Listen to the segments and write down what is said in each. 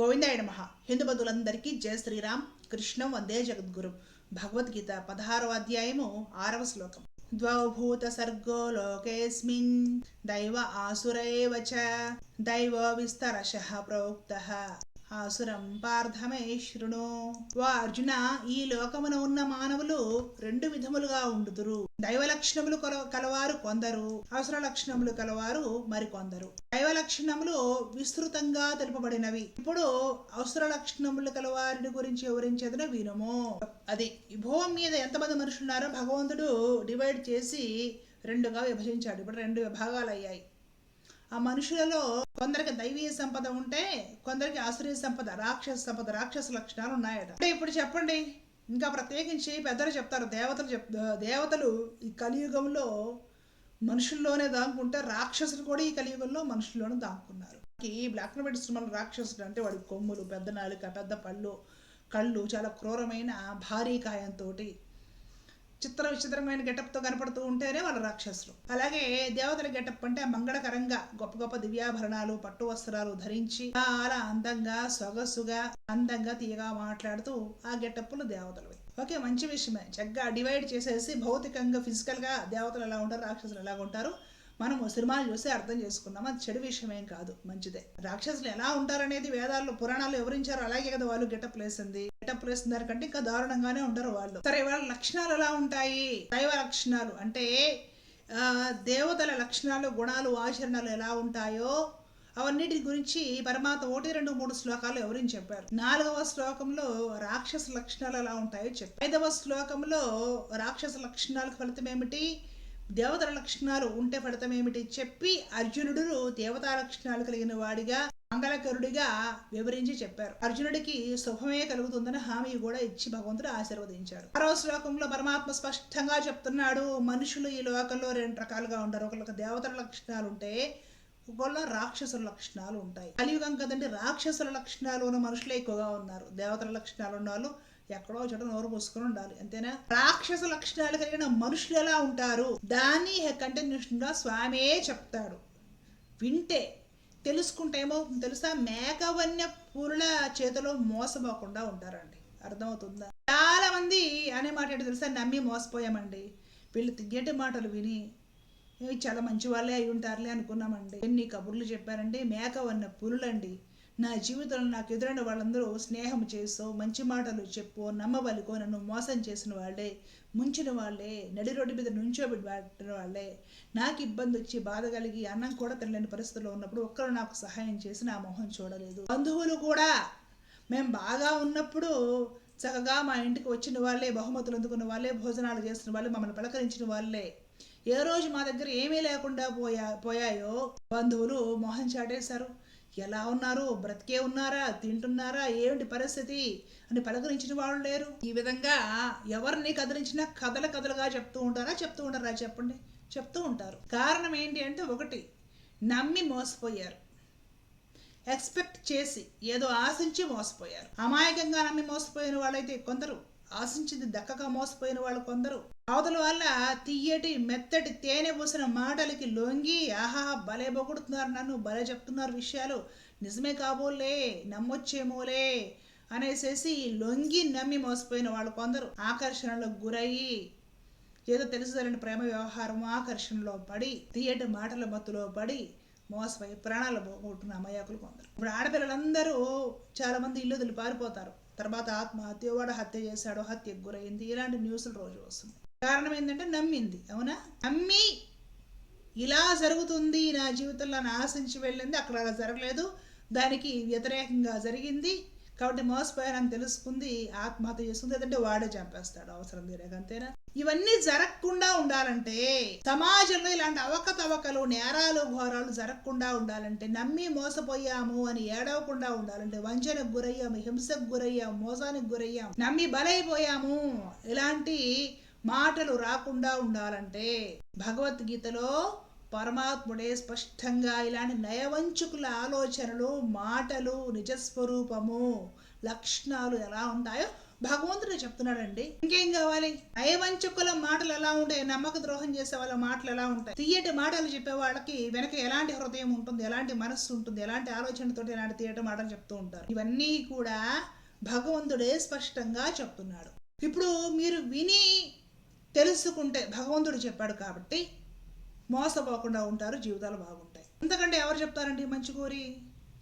గోవిందాయ నమ. హిందూ బంధువులందరికీ జయ శ్రీరామ్. కృష్ణం వందే జగద్గురు. భగవద్గీత పదహారవ అధ్యాయము ఆరవ శ్లోకం. ద్వౌభూత సర్గో లోకేస్మిన్. దైవ ఆసురైవ చ. దైవ విస్తరశ ప్రోక్త. ఆసురం పార్థమే శృణు. వా అర్జున ఈ లోకమున ఉన్న మానవులు రెండు విధములుగా ఉండుదురు. దైవ లక్షణములు కలవారు కొందరు అవసర లక్షణములు కలవారు మరికొందరు దైవ లక్షణములు విస్తృతంగా తెలుపబడినవి. ఇప్పుడు అవసర లక్షణములు కలవారిని గురించి వివరించేదిన వినుము. అది ఈ భూమి మీద ఎంతమంది మనుషులు ఉన్నారో భగవంతుడు డివైడ్ చేసి రెండుగా విభజించాడు. ఇప్పుడు రెండు విభాగాలు అయ్యాయి ఆ మనుషులలో కొందరికి దైవీయ సంపద ఉంటే కొందరికి ఆశ్రయ సంపద రాక్షస సంపద రాక్షస లక్షణాలు ఉన్నాయట. అంటే ఇప్పుడు చెప్పండి ఇంకా ప్రత్యేకించి పెద్దలు చెప్తారు దేవతలు చెప్ దేవతలు ఈ కలియుగంలో మనుషుల్లోనే దాక్కుంటే రాక్షసులు కూడా ఈ కలియుగంలో మనుషుల్లోనే దాక్కున్నారు. ఈ బ్లాక్ అండ్ వైట్ సినిమాలు రాక్షసుడు అంటే వాడి కొమ్ములు పెద్ద నాలుక పెద్ద పళ్ళు కళ్ళు చాలా క్రూరమైన భారీ కాయంతో చిత్ర విచిత్రమైన గెటప్తో కనపడుతూ ఉంటేనే వాళ్ళ రాక్షసులు. అలాగే దేవతల గెటప్ అంటే మంగళకరంగా గొప్ప గొప్ప దివ్యాభరణాలు పట్టు వస్త్రాలు ధరించి చాలా అందంగా సొగసుగా అందంగా తీయగా మాట్లాడుతూ ఆ గెటప్పులు దేవతలు ఓకే మంచి విషయమే. చక్కగా డివైడ్ చేసేసి భౌతికంగా ఫిజికల్గా దేవతలు ఎలా ఉంటారు రాక్షసులు ఎలా ఉంటారు? మనము సినిమాలు చూసి అర్థం చేసుకున్నాం అది చెడు విషయం ఏం కాదు. మంచిదే. రాక్షసులు ఎలా ఉంటారనేది వేదాల్లో పురాణాలు వివరించారు అలాగే కదా వాళ్ళు గెటప్ లేసింది. గెటప్ వేసిన దానికంటే ఇంకా దారుణంగానే ఉంటారు వాళ్ళు. సరే వాళ్ళ లక్షణాలు ఎలా ఉంటాయి? దైవ లక్షణాలు అంటే దేవతల లక్షణాలు గుణాలు ఆచరణలు ఎలా ఉంటాయో అవన్నిటి గురించి పరమాత్మ ఒకటి రెండు మూడు శ్లోకాలు ఎవరిని చెప్పారు? నాలుగవ శ్లోకంలో రాక్షస లక్షణాలు ఎలా ఉంటాయో చెప్పారు. ఐదవ శ్లోకంలో రాక్షస లక్షణాలకు ఫలితం ఏమిటి? దేవతల లక్షణాలు ఉంటే ఫలితమేమిటి చెప్పి అర్జునుడు దేవతా లక్షణాలు కలిగిన వాడిగా మంగళకరుడిగా వివరించి చెప్పారు. అర్జునుడికి శుభమే కలుగుతుందని హామీ కూడా ఇచ్చి భగవంతుడు ఆశీర్వదించాడు. ఆరో శ్లోకంలో పరమాత్మ స్పష్టంగా చెప్తున్నాడు మనుషులు ఈ లోకంలో రెండు రకాలుగా ఉంటారు. ఒకళ్ళకి దేవతల లక్షణాలు ఉంటే ఒకళ్ళ రాక్షసుల లక్షణాలు ఉంటాయి. కలియుగం కదండి రాక్షసుల లక్షణాలు ఉన్న మనుషులే ఎక్కువగా ఉన్నారు. దేవతల లక్షణాలు ఉన్న వాళ్ళు ఎక్కడో చోట నోరు మూసుకొని ఉండాలి అంతేనా? రాక్షస లక్షణాలు కలిగిన మనుషులు ఎలా ఉంటారు? దాన్ని కంటిన్యూషన్గా స్వామే చెప్తాడు. వింటే తెలుసుకుంటే ఏమవుతుంది తెలుసా? మేకవన్య పూల చేతిలో మోసపోకుండా ఉంటారండి. అర్థమవుతుందా? చాలా మంది అనే మాట తెలుసా? నమ్మి మోసపోయామండి. వీళ్ళు తిగ్గేటి మాటలు విని చాలా మంచి వాళ్ళే అయి ఉంటారులే అనుకున్నామండి. ఎన్ని కబుర్లు చెప్పారండి? మేకవన్న పులులండి నా జీవితంలో నాకు ఎదురైన వాళ్ళందరూ స్నేహం చేసో మంచి మాటలు చెప్పు నమ్మబలికో నన్ను మోసం చేసిన వాళ్ళే ముంచిన వాళ్ళే నడి రోడ్డు మీద నుంచోబెట్టిన వాళ్ళే. నాకు ఇబ్బంది వచ్చి బాధ కలిగి అన్నం కూడా తినలేని పరిస్థితుల్లో ఉన్నప్పుడు ఒక్కరు నాకు సహాయం చేసి నా మొహం చూడలేదు. బంధువులు కూడా మేము బాగా ఉన్నప్పుడు చక్కగా మా ఇంటికి వచ్చిన వాళ్ళే బహుమతులు అందుకున్న వాళ్ళే భోజనాలు చేసిన వాళ్ళే మమ్మల్ని పలకరించిన వాళ్ళే. ఏ రోజు మా దగ్గర ఏమీ లేకుండా పోయా పోయాయో? బంధువులు మొహం చాటేశారు. ఎలా ఉన్నారు? బ్రతికే ఉన్నారా? తింటున్నారా? ఏమిటి పరిస్థితి? అని పలకరించిన వాళ్ళు లేరు. ఈ విధంగా ఎవరిని కదిలించినా కథల కథలుగా చెప్తూ ఉంటారా? చెప్తూ ఉంటారా? చెప్పండి. చెప్తూ ఉంటారు. కారణం ఏంటి అంటే ఒకటి నమ్మి మోసపోయారు. ఎక్స్పెక్ట్ చేసి ఏదో ఆశించి మోసపోయారు. అమాయకంగా నమ్మి మోసపోయిన వాళ్ళైతే కొందరు ఆశించింది దక్కగా మోసపోయిన వాళ్ళు కొందరు. అవతల వల్ల తీయటి మెత్తటి తేనె పోసిన మాటలకి లొంగి ఆహా భలే పొగుడుతున్నారు నన్ను భలే చెప్తున్నారు విషయాలు. నిజమే కాబోలే నమ్మొచ్చేమోలే అనేసేసి లొంగి నమ్మి మోసపోయిన వాళ్ళు కొందరు. ఆకర్షణలకు గురయ్యి ఏదో తెలుసుదలని ప్రేమ వ్యవహారం ఆకర్షణలో పడి తీయటి మాటల మత్తులో పడి మోసపోయి ప్రాణాలు పోగొట్టుకున్న అమాయకులు కొందరు. ఇప్పుడు ఆడపిల్లలందరూ చాలా మంది ఇల్లు వదిలి పారిపోతారు. తర్వాత ఆత్మహత్య వాడు హత్య చేశాడు హత్యకు గురైంది. ఇలాంటి న్యూస్లు రోజు వస్తుంది కారణం ఏంటంటే నమ్మింది అవునా? నమ్మి ఇలా జరుగుతుంది నా జీవితంలో ఆశించి వెళ్ళింది అక్కడ అలా జరగలేదు దానికి వ్యతిరేకంగా జరిగింది. కాబట్టి మోసపోయానని తెలుసుకుంది ఆత్మహత్య చేసుకుంది లేదంటే వాడే చంపేస్తాడు అవసరం లేదు అంతేనా? ఇవన్నీ జరగకుండా ఉండాలంటే సమాజంలో ఇలాంటి అవకతవకలు నేరాలు ఘోరాలు జరగకుండా ఉండాలంటే నమ్మి మోసపోయాము అని ఏడవకుండా ఉండాలంటే వంచనకు గురయ్యాము హింసకు గురయ్యాము మోసానికి గురయ్యాము నమ్మి బలైపోయాము. ఇలాంటి మాటలు రాకుండా ఉండాలంటే భగవద్గీతలో పరమాత్ముడే స్పష్టంగా ఇలాంటి నయవంచుకుల ఆలోచనలు మాటలు నిజస్వరూపము లక్షణాలు ఎలా ఉంటాయో భగవంతుడు చెప్తున్నాడండి. ఇంకేం కావాలి? నయవంచకుల మాటలు ఎలా ఉంటాయి? నమ్మక ద్రోహం చేసే వాళ్ళ మాటలు ఎలా ఉంటాయి? తీయటి మాటలు చెప్పే వాళ్ళకి వెనక ఎలాంటి హృదయం ఉంటుంది? ఎలాంటి మనస్సు ఉంటుంది? ఎలాంటి ఆలోచనతో ఎలాంటి తీయటి మాటలు చెప్తూ ఉంటారు. ఇవన్నీ కూడా భగవంతుడే స్పష్టంగా చెప్తున్నాడు. ఇప్పుడు మీరు విని తెలుసుకుంటే భగవంతుడు చెప్పాడు కాబట్టి మోసపోకుండా ఉంటారు జీవితాలు బాగుంటాయి. అంతకంటే ఎవరు చెప్తారండి మంచి కోరి?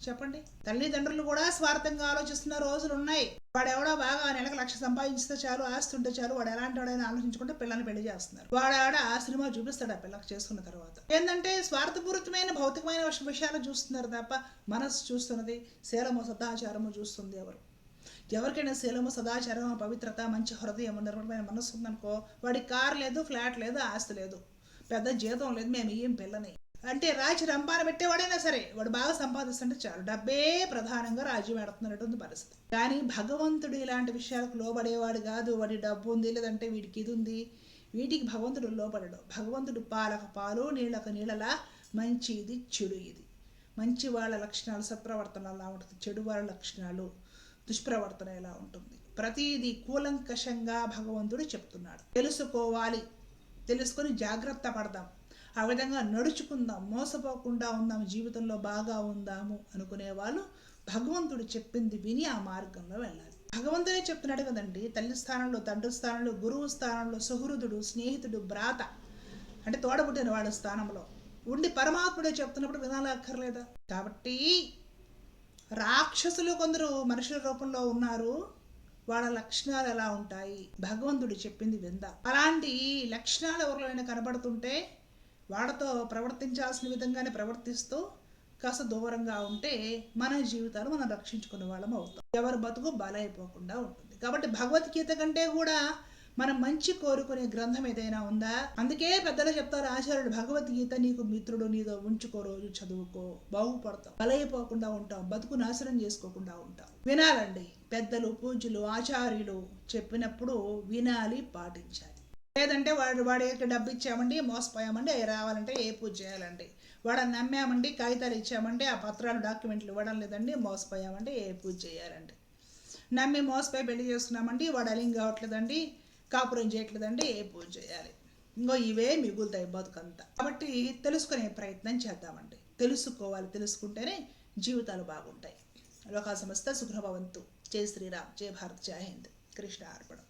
చెప్పండి. తల్లిదండ్రులు కూడా స్వార్థంగా ఆలోచిస్తున్న రోజులు ఉన్నాయి. వాడు ఎవడో బాగా నెలకు లక్ష సంపాదించితే చాలు ఆస్తి ఉంటే చాలు వాడు ఎలాంటి వాడైనా ఆలోచించుకుంటే పిల్లల్ని పెళ్ళి చేస్తున్నారు. వాడాడ ఆ సినిమా చూపిస్తాడు ఆ పిల్లకి చేసుకున్న తర్వాత. ఏంటంటే స్వార్థపూరితమైన భౌతికమైన విషయాలు చూస్తున్నారు తప్ప మనస్సు చూస్తున్నది శీలము సదాచారము చూస్తుంది ఎవరు? ఎవరికైనా శీలము సదాచారం పవిత్రత మంచి హృదయం నిర్మలమైన మనసు ఉందనుకో వాడి కార్ లేదు ఫ్లాట్ లేదు ఆస్తి లేదు. పెద్ద జీతం లేదు మేము ఏం పిల్లని. అంటే రాజు రంపాన పెట్టేవాడైనా సరే వాడు బాగా సంపాదిస్తుంటే చాలు. డబ్బే ప్రధానంగా రాజ్యం ఎడుతున్నటువంటి పరిస్థితి. కానీ భగవంతుడు ఇలాంటి విషయాలకు లోబడేవాడు కాదు. వాడి డబ్బు ఉంది లేదంటే వీడికి ఇది ఉంది. వీటికి భగవంతుడు లోపడడు భగవంతుడు పాలక పాలు నీళ్ళకు నీళ్ళలా మంచి ఇది చెడు ఇది మంచి వాళ్ళ లక్షణాలు సత్ప్రవర్తన ఎలా ఉంటుంది? చెడు వాళ్ళ లక్షణాలు దుష్ప్రవర్తన ఎలా ఉంటుంది? ప్రతిదీ కూలంకషంగా భగవంతుడు చెప్తున్నాడు. తెలుసుకోవాలి. తెలుసుకొని జాగ్రత్త పడదాం. ఆ విధంగా నడుచుకుందాం మోసపోకుండా ఉందాం జీవితంలో బాగా ఉందాము అనుకునే వాళ్ళు భగవంతుడు చెప్పింది విని ఆ మార్గంలో వెళ్ళాలి. భగవంతుడే చెప్తున్నాడు కదండి తల్లి స్థానంలో తండ్రి స్థానంలో గురువు స్థానంలో సుహృదుడు స్నేహితుడు భ్రాత అంటే తోడబుట్టిన వాడి స్థానంలో. ఉండి పరమాత్ముడే చెప్తున్నప్పుడు వినాలక్కర్లేదా కాబట్టి రాక్షసులు కొందరు మనుషుల రూపంలో ఉన్నారు. వాళ్ళ లక్షణాలు ఎలా ఉంటాయి? భగవంతుడు చెప్పింది విందా? అలాంటి లక్షణాలు ఎవరిలోనైనా కనబడుతుంటే వాళ్ళతో ప్రవర్తించాల్సిన విధంగానే ప్రవర్తిస్తూ కాస్త దూరంగా ఉంటే మన జీవితాలు మనం రక్షించుకునే వాళ్ళం అవుతాం. ఎవరి బతుకు బలైపోకుండా ఉంటుంది. కాబట్టి భగవద్గీత కంటే కూడా మనం మంచి కోరుకునే గ్రంథం ఏదైనా ఉందా? అందుకే పెద్దలు చెప్తారు ఆచార్యుడు భగవద్గీత నీకు మిత్రుడు నీదో ఉంచుకో రోజు చదువుకో బాగుపడతాం బలైపోకుండా ఉంటాం బతుకు నాశనం చేసుకోకుండా ఉంటాం వినాలండి. పెద్దలు పూజలు ఆచార్యులు చెప్పినప్పుడు వినాలి పాటించాలి. లేదంటే వాడు వాడికి డబ్బు ఇచ్చామండి మోసపోయామండి అవి రావాలంటే ఏ పూజ చేయాలండి? వాడని నమ్మామండి కాగితాలు ఇచ్చామంటే ఆ పత్రాలు డాక్యుమెంట్లు ఇవ్వడం లేదండి మోసపోయామంటే ఏ పూజ చేయాలండి? నమ్మి మోసపోయి పెళ్ళి చేసుకున్నామండి వాడు అలింగ్ కావట్లేదండి కాపురం చేయట్లేదండి ఏ పూజ చేయాలి? ఇంకో ఇవే మిగులుతాయి బతుకంతా. కాబట్టి తెలుసుకునే ప్రయత్నం చేద్దామండి. తెలుసుకోవాలి. తెలుసుకుంటేనే జీవితాలు బాగుంటాయి. లోకా సంస్థ సుఖభవంతు జై శ్రీరామ్. జై భారత్. జై హింద్. కృష్ణ అర్పణం.